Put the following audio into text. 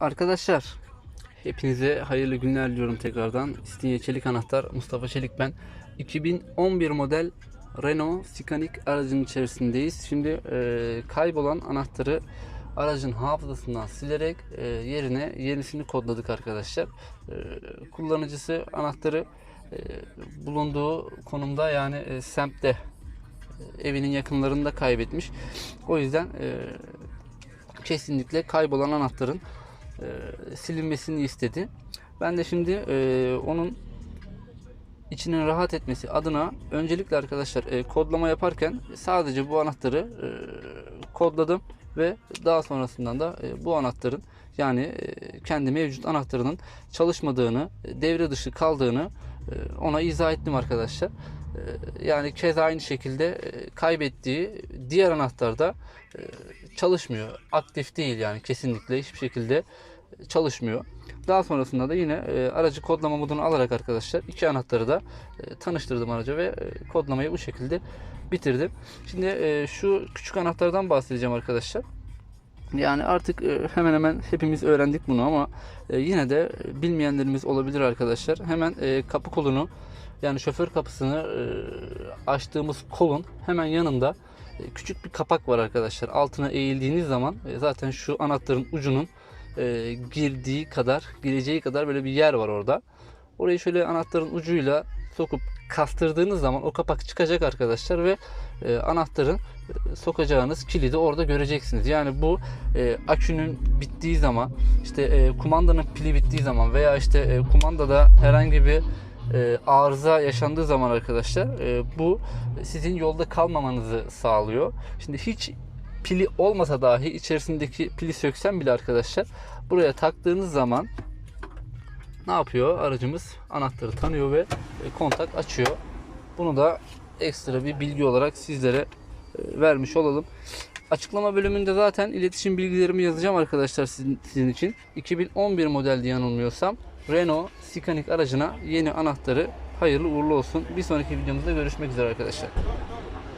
Arkadaşlar hepinize hayırlı günler diliyorum tekrardan. İstinye Çelik Anahtar Mustafa Çelik ben. 2011 model Renault Scenic aracın içerisindeyiz. Şimdi e, kaybolan anahtarı aracın hafızasından silerek e, yerine yenisini kodladık arkadaşlar. E, kullanıcısı anahtarı e, bulunduğu konumda yani e, semtte e, evinin yakınlarında kaybetmiş. O yüzden e, kesinlikle kaybolan anahtarın e, silinmesini istedi. Ben de şimdi e, onun içinin rahat etmesi adına öncelikle arkadaşlar e, kodlama yaparken sadece bu anahtarı e, kodladım ve daha sonrasından da e, bu anahtarın yani e, kendi mevcut anahtarının çalışmadığını, e, devre dışı kaldığını e, ona izah ettim arkadaşlar. E, yani keza aynı şekilde e, kaybettiği diğer anahtarda e, çalışmıyor. Aktif değil yani kesinlikle hiçbir şekilde çalışmıyor. Daha sonrasında da yine e, aracı kodlama modunu alarak arkadaşlar iki anahtarı da e, tanıştırdım araca ve e, kodlamayı bu şekilde bitirdim. Şimdi e, şu küçük anahtardan bahsedeceğim arkadaşlar. Yani artık e, hemen hemen hepimiz öğrendik bunu ama e, yine de bilmeyenlerimiz olabilir arkadaşlar. Hemen e, kapı kolunu yani şoför kapısını e, açtığımız kolun hemen yanında e, küçük bir kapak var arkadaşlar. Altına eğildiğiniz zaman e, zaten şu anahtarın ucunun e, girdiği kadar, gireceği kadar böyle bir yer var orada. Orayı şöyle anahtarın ucuyla sokup kastırdığınız zaman o kapak çıkacak arkadaşlar ve e, anahtarın e, sokacağınız kilidi orada göreceksiniz. Yani bu e, akünün bittiği zaman, işte e, kumandanın pili bittiği zaman veya işte e, kumandada herhangi bir e, arıza yaşandığı zaman arkadaşlar e, bu sizin yolda kalmamanızı sağlıyor. Şimdi hiç pili olmasa dahi içerisindeki pili söksem bile arkadaşlar buraya taktığınız zaman ne yapıyor? Aracımız anahtarı tanıyor ve e, kontak açıyor. Bunu da ekstra bir bilgi olarak sizlere e, vermiş olalım. Açıklama bölümünde zaten iletişim bilgilerimi yazacağım arkadaşlar sizin, sizin için. 2011 model diye yanılmıyorsam Renault Scenic aracına yeni anahtarı hayırlı uğurlu olsun. Bir sonraki videomuzda görüşmek üzere arkadaşlar.